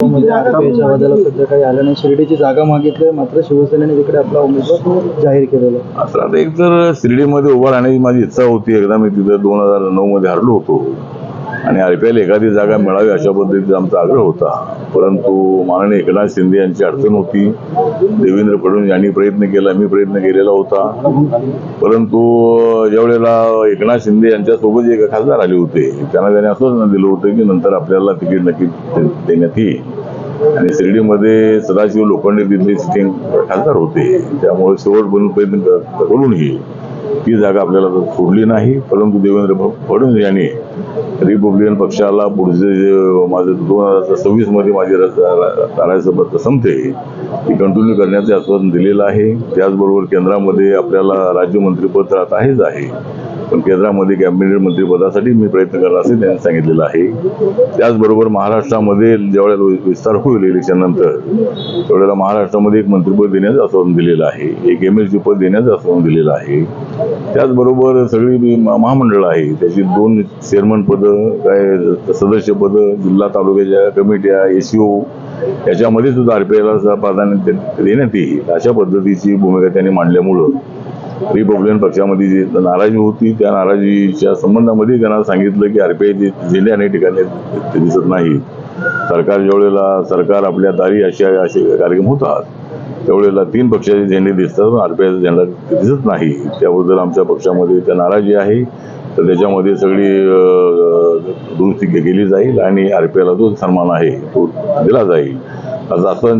सध्या काही आलं नाही. शिर्डीची जागा मागितली मात्र शिवसेनेने तिकडे आपला उमेदवार जाहीर केलेला आहे. असं आता एक तर शिर्डीमध्ये उभा राहण्याची माझी इच्छा होती. एकदा मी तिथं दोन हजार नऊ मध्ये हरलो होतो. आणि आरपीआयला एखादी जागा मिळावी अशा पद्धतीचा आमचा आग्रह होता. परंतु माननीय एकनाथ शिंदे यांची अडचण होती. देवेंद्र फडणवीस यांनी प्रयत्न केला मी प्रयत्न केलेला होता. परंतु ज्यावेळेला एकनाथ शिंदे यांच्यासोबत एक खासदार आले होते त्यांना त्याने आश्वासन दिलं होतं की नंतर आपल्याला तिकीट नक्की देण्यात येईल. आणि शिर्डीमध्ये सदाशिव लोखंडे तिथले सिटिंग खासदार होते. त्यामुळे शेवट बनून प्रयत्न क- करूनही ती जागा आपल्याला तर सोडली नाही परंतु देवेंद्र फडणवीस यांनी रिपब्लिकन पक्षाला पुढचे जे माझं दोन हजार सव्वीसमध्ये माझी राज्यसभा संपते ती कंटिन्यू करण्याचे आश्वासन दिलेलं आहे. त्याचबरोबर केंद्रामध्ये आपल्याला राज्यमंत्रीपद तर आता आहेच आहे. पण केंद्रामध्ये कॅबिनेट मंत्रिपदासाठी मी प्रयत्न करणार असे त्यांनी सांगितलेलं आहे. त्याचबरोबर महाराष्ट्रामध्ये ज्यावेळेला विस्तार होईल इलेक्शन नंतर त्यावेळेला महाराष्ट्रामध्ये एक मंत्रिपद देण्याचं आश्वासन दिलेलं आहे. एक एम एलची पद देण्याचं आश्वासन दिलेलं आहे. त्याचबरोबर सगळी महामंडळं आहे त्याची दोन चेअरमन पदं काय सदस्य पदं जिल्हा तालुक्याच्या कमिट्या एसीओ याच्यामध्ये सुद्धा आर पी आरपीआयला प्राधान्य दे- देण्यात येईल. अशा पद्धतीची भूमिका त्यांनी मांडल्यामुळं रिपब्लिकन पक्षामध्ये जी नाराजी होती त्या नाराजीच्या संबंधामध्ये त्यांना सांगितलं की आरपीआयचे झेंडे अनेक ठिकाणी ते दिसत नाही. सरकार ज्यावेळेला सरकार आपल्या दारी अशा असे कार्यक्रम होतात त्यावेळेला तीन पक्षाचे झेंडे दिसतात पण आरपीआयचा झेंडा दिसत नाही. त्याबद्दल आमच्या पक्षामध्ये त्या नाराजी आहे. तर त्याच्यामध्ये सगळी दुरुस्ती केली जाईल आणि आरपीआयला जो सन्मान आहे तो दिला जाईल. असं आश्वासन